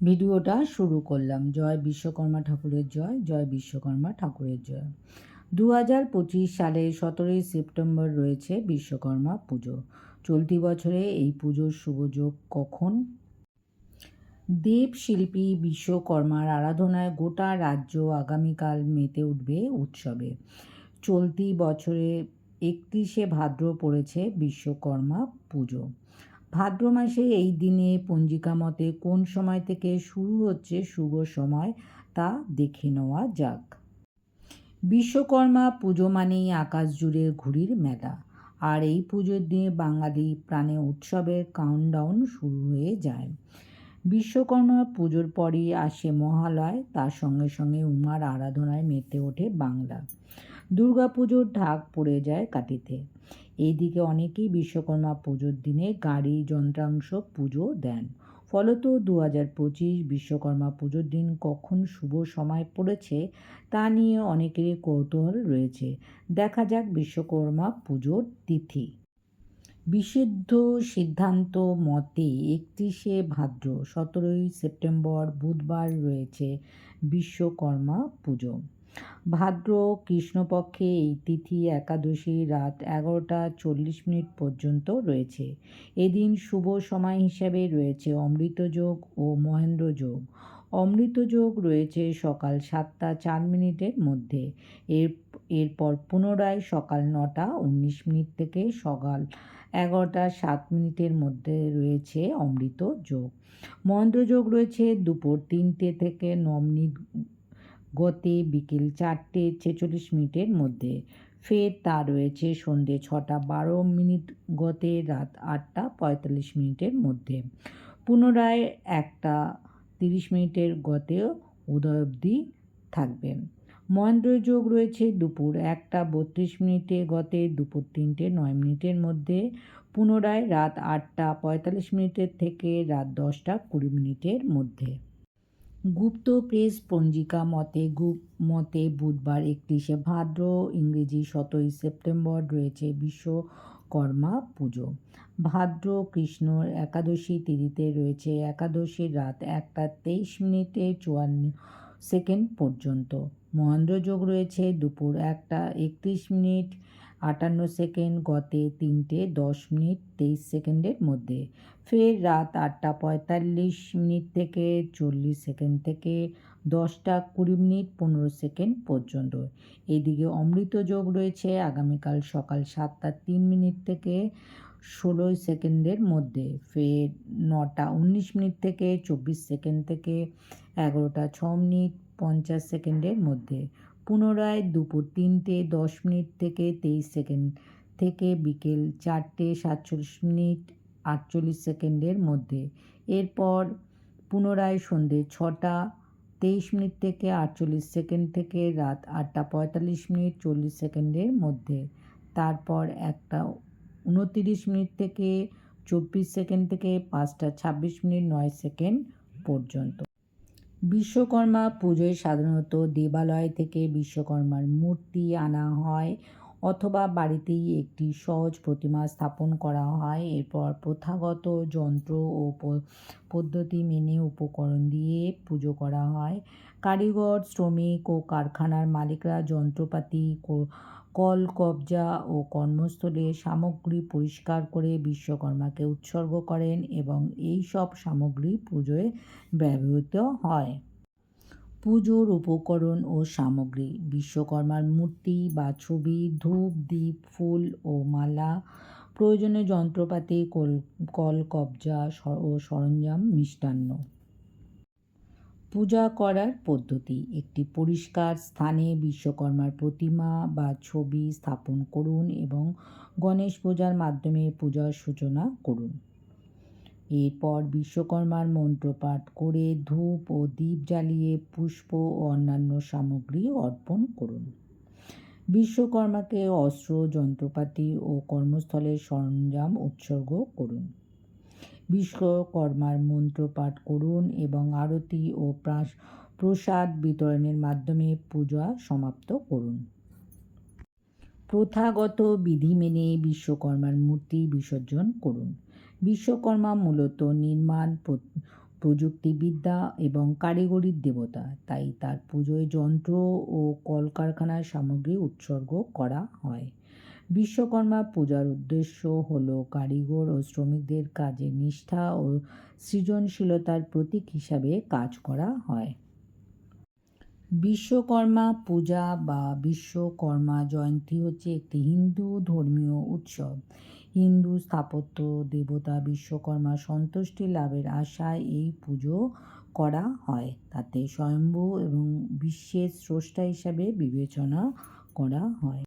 ভিডিওটা শুরু করলাম। জয় বিশ্বকর্মা ঠাকুরের জয় জয় বিশ্বকর্মা ঠাকুরের জয়। দু হাজার পঁচিশ সালে সতেরোই সেপ্টেম্বর রয়েছে বিশ্বকর্মা পুজো। চলতি বছরে এই পুজোর শুভযোগ কখন? দেবশিল্পী বিশ্বকর্মার আরাধনায় গোটা রাজ্য আগামীকাল মেতে উঠবে উৎসবে। চলতি বছরে একত্রিশে ভাদ্র পড়েছে বিশ্বকর্মা পুজো। ভাদ্র মাসে এই দিনে পঞ্জিকা মতে কোন সময় থেকে শুরু হচ্ছে শুভ সময় তা দেখে নেওয়া যাক। বিশ্বকর্মা পুজো মানেই আকাশ জুড়ে ঘুড়ির মেলা। আর এই পুজোর দিনে বাঙালি প্রাণে উৎসবের কাউন্টডাউন শুরু হয়ে যায়। বিশ্বকর্মা পুজোর পরই আসে মহালয়, তার সঙ্গে সঙ্গে উমার আরাধনায় মেতে ওঠে বাংলা। দুর্গাপুজোর ঢাক পড়ে যায় কাটিতে এইদিকে অনেকেই বিশ্বকর্মা পুজোর দিনে গাড়ি, যন্ত্রাংশ, পুজো দেন। ফলত দু হাজার পঁচিশ বিশ্বকর্মা পুজোর দিন কখন শুভ সময় পড়েছে তা নিয়ে অনেকেরই কৌতূহল রয়েছে। দেখা যাক বিশ্বকর্মা পুজোর তিথি। বিশুদ্ধ সিদ্ধান্ত মতে একত্রিশে ভাদ্র সতেরোই সেপ্টেম্বর বুধবার রয়েছে বিশ্বকর্মা পুজো। ভাদ্র কৃষ্ণপক্ষে এই তিথি একাদশী রাত এগারোটা চল্লিশ মিনিট পর্যন্ত রয়েছে। এদিন শুভ সময় হিসাবে রয়েছে অমৃতযোগ ও মহেন্দ্রযোগ অমৃতযোগ রয়েছে সকাল সাতটা চার মিনিটের মধ্যে। এর, এরপর পুনরায় সকাল নটা উনিশ মিনিট থেকে সকাল এগারোটা সাত মিনিটের মধ্যে রয়েছে অমৃত যোগ। মহেন্দ্রযোগ রয়েছে দুপুর তিনটে থেকে ন মিনিট গতে বিকেল চারটে ছেচল্লিশ মিনিটের মধ্যে। ফের তা রয়েছে সন্ধে ছটা বারো মিনিট গতে রাত আটটা পঁয়তাল্লিশ মিনিটের মধ্যে। পুনরায় একটা তিরিশ মিনিটের গতে উদয় অবধি থাকবে। মহেন্দ্র যোগ রয়েছে দুপুর একটা বত্রিশ মিনিটে গতে, দুপুর তিনটে নয় মিনিটের মধ্যে। পুনরায় রাত আটটা পঁয়তাল্লিশ মিনিটের থেকে রাত দশটা কুড়ি মিনিটের মধ্যে। গুপ্ত প্রেস পঞ্জিকা মতে গুপ, মতে বুধবার একত্রিশে ভাদ্র ইংরেজি সতেরোই সেপ্টেম্বর রয়েছে বিশ্বকর্মা পুজো। ভাদ্র, কৃষ্ণ একাদশী তিথিতে রয়েছে একাদশীর রাত একটা তেইশ মিনিটে চুয়ান্ন সেকেন্ড পর্যন্ত। মহেন্দ্র যোগ রয়েছে দুপুর একটা একত্রিশ মিনিট আটান্ন সেকেন্ড গতে তিনটে, দশ মিনিট তেইশ সেকেন্ডের মধ্যে। ফের রাত আটটা পঁয়তাল্লিশ মিনিট থেকে চল্লিশ সেকেন্ড থেকে দশটা কুড়ি মিনিট পনেরো সেকেন্ড পর্যন্ত। এদিকে অমৃত যোগ রয়েছে আগামীকাল সকাল সাতটা তিন মিনিট থেকে ষোলোই সেকেন্ডের মধ্যে। ফের নটা উনিশ মিনিট থেকে চব্বিশ সেকেন্ড থেকে এগারোটা ছ মিনিট পঞ্চাশ সেকেন্ডের মধ্যে। পুনরায় দুপুর তিনটে, দশ মিনিট থেকে তেইশ সেকেন্ড থেকে বিকেল চারটে, সাতচল্লিশ মিনিট, আটচল্লিশ সেকেন্ডের মধ্যে। এরপর পুনরায় সন্ধে ছটা, তেইশ মিনিট থেকে আটচল্লিশ সেকেন্ড থেকে রাত আটটা পঁয়তাল্লিশ মিনিট, চল্লিশ সেকেন্ডের মধ্যে। তারপর একটা উনতিরিশ মিনিট থেকে চব্বিশ সেকেন্ড থেকে পাঁচটা ছাব্বিশ মিনিট, নয় সেকেন্ড পর্যন্ত। বিশ্বকর্মা পুজোয় সাধারণত দেবালয় থেকে বিশ্বকর্মার মূর্তি আনা হয় অথবা বাড়িতেই একটি সহজ প্রতিমা স্থাপন করা হয়। এরপর প্রথাগত যন্ত্র ও পদ্ধতি মেনে উপকরণ দিয়ে পুজো করা হয়। কারিগর, শ্রমিক ও কারখানার মালিকরা যন্ত্রপাতি কল, কবজা ও কর্মস্থলে সামগ্রী পরিষ্কার করে বিশ্বকর্মাকে উৎসর্গ করেন এবং এই সব সামগ্রী পুজোয় ব্যবহৃত হয়। পুজোর উপকরণ ও সামগ্রী, বিশ্বকর্মার মূর্তি বা ছবি, ধূপ দ্বীপ ফুল ও মালা, প্রয়োজনীয় যন্ত্রপাতি, কল কল, কবজা ও সরঞ্জাম, মিষ্টান্ন। পূজা করার পদ্ধতি। একটি পরিষ্কার স্থানে বিশ্বকর্মার প্রতিমা বা ছবি স্থাপন করুন এবং গণেশ পূজার মাধ্যমে পূজার সূচনা করুন। এরপর বিশ্বকর্মার মন্ত্র পাঠ করে ধূপ ও দ্বীপ জ্বালিয়ে পুষ্প ও অন্যান্য সামগ্রী অর্পণ করুন। বিশ্বকর্মাকে অস্ত্র, যন্ত্রপাতি ও কর্মস্থলের সরঞ্জাম উৎসর্গ করুন। বিশ্বকর্মার মন্ত্রপাঠ করুন এবং আরতি ও প্রাস প্রসাদ বিতরণের মাধ্যমে পূজা সমাপ্ত করুন। প্রথাগত বিধি মেনে বিশ্বকর্মার মূর্তি বিসর্জন করুন। বিশ্বকর্মা মূলত নির্মাণ প্রযুক্তিবিদ্যা এবং কারিগরির দেবতা, তাই তার পুজোয় যন্ত্র ও কলকারখানার সামগ্রী উৎসর্গ করা হয়। বিশ্বকর্মা পূজার উদ্দেশ্য হল কারিগর ও শ্রমিকদের কাজে নিষ্ঠা ও সৃজনশীলতার প্রতীক হিসাবে কাজ করা হয়। বিশ্বকর্মা পূজা বা বিশ্বকর্মা জয়ন্তী হচ্ছে একটি হিন্দু ধর্মীয় উৎসব। হিন্দু স্থাপত্য দেবতা বিশ্বকর্মা সন্তুষ্টি লাভের আশায় এই পুজো করা হয়। তাতে স্বয়ম্ভু এবং বিশ্বের স্রষ্টা হিসাবে বিবেচনা করা হয়।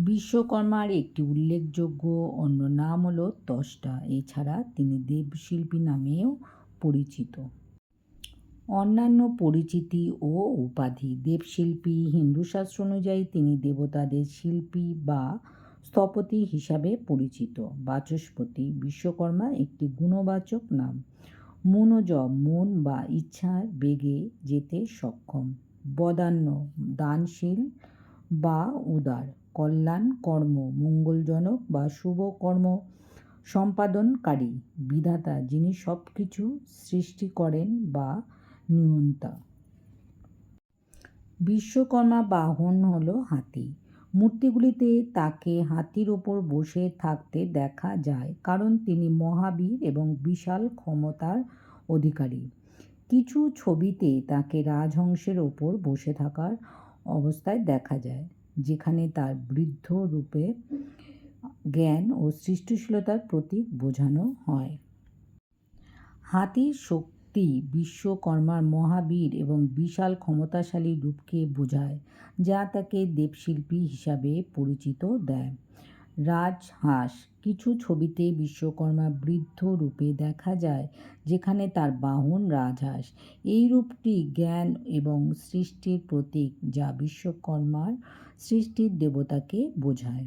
বিশ্বকর্মার একটি উল্লেখযোগ্য অন্য নাম হলো ত্বষ্টা এছাড়া তিনি দেবশিল্পী নামেও পরিচিত। অন্যান্য পরিচিতি ও উপাধি। দেবশিল্পী হিন্দু শাস্ত্র অনুযায়ী তিনি দেবতাদের শিল্পী বা স্থপতি হিসাবে পরিচিত। বাচস্পতি বিশ্বকর্মা একটি গুণবাচক নাম। মনোজ মন বা ইচ্ছার বেগে যেতে সক্ষম। বদান্য, দানশীল বা উদার। কল্যাণ কর্ম, মঙ্গলজনক বা শুভ কর্ম সম্পাদনকারী, বিধাতা যিনি সব কিছু সৃষ্টি করেন বা নিয়ন্তা। বিশ্বকর্মা বাহন হলো হাতি। মূর্তিগুলিতে তাকে হাতির ওপর বসে থাকতে দেখা যায়, কারণ তিনি মহাবীর এবং বিশাল ক্ষমতার অধিকারী। কিছু ছবিতে তাকে রাজহংসের ওপর বসে থাকার অবস্থায় দেখা যায়। যেখানে তার বৃদ্ধ রূপে জ্ঞান ও সৃষ্টিশীলতার প্রতীক বোঝানো হয়। হাতির শক্তি বিশ্বকর্মার মহাবীর এবং বিশাল ক্ষমতাশালী রূপকে বোঝায়, যা তাকে দেবশিল্পী হিসাবে পরিচিত দেয়। রাজহাঁস কিছু ছবিতে বিশ্বকর্মা বৃদ্ধ রূপে দেখা যায়, যেখানে তার বাহন রাজহাঁস। এই রূপটি জ্ঞান এবং সৃষ্টির প্রতীক, যা বিশ্বকর্মার সৃষ্টির দেবতাকে বোঝায়।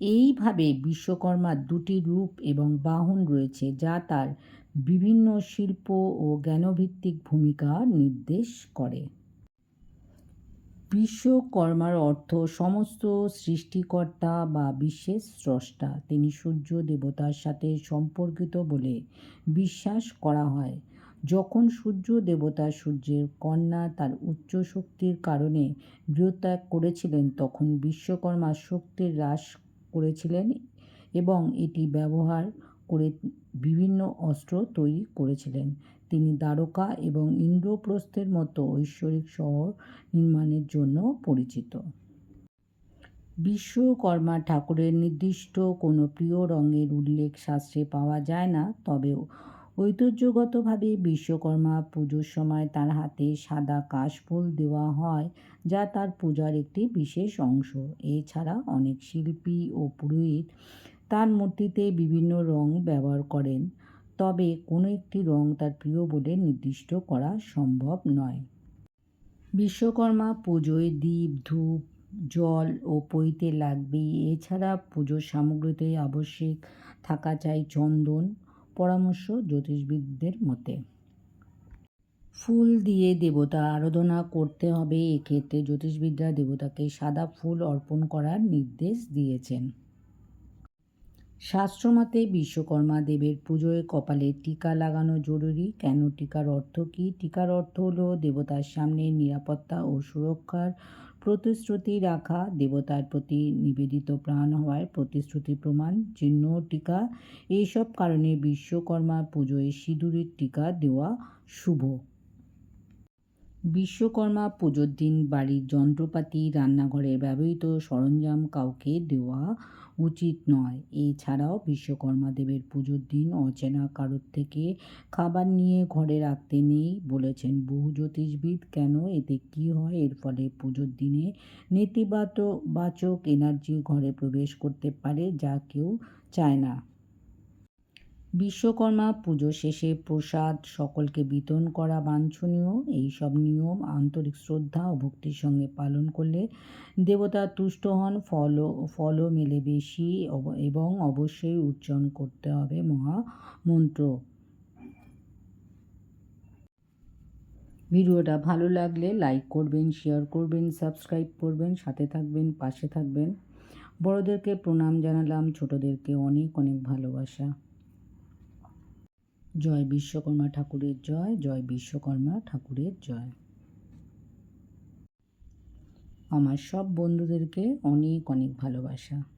এইভাবে বিশ্বকর্মার দুটি রূপ এবং বাহন রয়েছে যা তার বিভিন্ন শিল্প ও জ্ঞানভিত্তিক ভূমিকা নির্দেশ করে। বিশ্বকর্মার অর্থ সমস্ত সৃষ্টিকর্তা বা বিশ্বের স্রষ্টা। তিনি সূর্য দেবতার সাথে সম্পর্কিত বলে বিশ্বাস করা হয়। যখন সূর্য দেবতা সূর্যের কন্যা তার উচ্চ শক্তির কারণে গৃহত্যাগ করেছিলেন, তখন বিশ্বকর্মা শক্তির হ্রাস করেছিলেন এবং এটি ব্যবহার করে বিভিন্ন অস্ত্র তৈরি করেছিলেন। তিনি দ্বারকা এবং ইন্দ্রপ্রস্থের মতো ঐশ্বরিক শহর নির্মাণের জন্য পরিচিত। বিশ্বকর্মা ঠাকুরের নির্দিষ্ট কোনো প্রিয় রঙের উল্লেখ শাস্ত্রে পাওয়া যায় না, তবে ঐতিহ্যগতভাবে বিশ্বকর্মা পুজোর সময় তার হাতে সাদা কাশফুল দেওয়া হয়, যা তার পূজার একটি বিশেষ অংশ। এছাড়া অনেক শিল্পী ও পুরোহিত তার মূর্তিতে বিভিন্ন রং ব্যবহার করেন, তবে কোনো একটি রং তার প্রিয় বলে নির্দিষ্ট করা সম্ভব নয়। বিশ্বকর্মা পুজোয় দীপ, ধূপ, জল ও পইতে লাগবেই। এছাড়া পুজোর সামগ্রীতে আবশ্যিক থাকা চাই চন্দন পরামর্শ জ্যোতিষবিদদের মতে। ফুল দিয়ে দেবতা আরাধনা করতে হবে, এক্ষেত্রে জ্যোতিষবিদরা দেবতাকে সাদা ফুল অর্পণ করার নির্দেশ দিয়েছেন। শাস্ত্রমতে বিশ্বকর্মা দেবের পুজোয় কপালে টিকা লাগানো জরুরি। কেন টিকার অর্থ কী? টিকার অর্থ হলো দেবতার সামনে নিরাপত্তা ও সুরক্ষার প্রতিশ্রুতি রাখা। দেবতার প্রতি নিবেদিত প্রাণ হওয়ার প্রতিশ্রুতি প্রমাণ। চিহ্ন টিকা, এইসব কারণে বিশ্বকর্মা পুজোয় সিঁদুরের টিকা দেওয়া শুভ। বিশ্বকর্মা পুজোর দিন বাড়ির যন্ত্রপাতি, রান্নাঘরে ব্যবহৃত সরঞ্জাম কাউকে দেওয়া উচিত নয়। এছাড়াও বিশ্বকর্মা দেবের পুজোর দিন অচেনা কারোর থেকে খাবার নিয়ে ঘরে রাখতে নেই বলেছেন বহু জ্যোতিষবিদ। কেন? এতে কি হয়? এর ফলে পুজোর দিনে নেতিবাচক বাচক এনার্জি ঘরে প্রবেশ করতে পারে যা কেউ চায় না। বিশ্বকর্মা পুজো শেষে প্রসাদ, সকলকে বিতরণ করা বাঞ্ছনীয়। এই সব নিয়ম আন্তরিক শ্রদ্ধা ও ভক্তির সঙ্গে পালন করলে দেবতা তুষ্ট হন, ফলও ফলও মেলে বেশি এবং অবশ্যই উচ্চারণ করতে হবে মহামন্ত্র। ভিডিওটা ভালো লাগলে লাইক করবেন, শেয়ার করবেন, সাবস্ক্রাইব করবেন, সাথে থাকবেন, পাশে থাকবেন। বড়োদেরকে প্রণাম জানালাম, ছোটোদেরকে অনেক অনেক ভালোবাসা। জয় বিশ্বকর্মা ঠাকুরের জয় জয় বিশ্বকর্মা ঠাকুরের জয়। আমার সব বন্ধুদেরকে অনেক অনেক ভালোবাসা।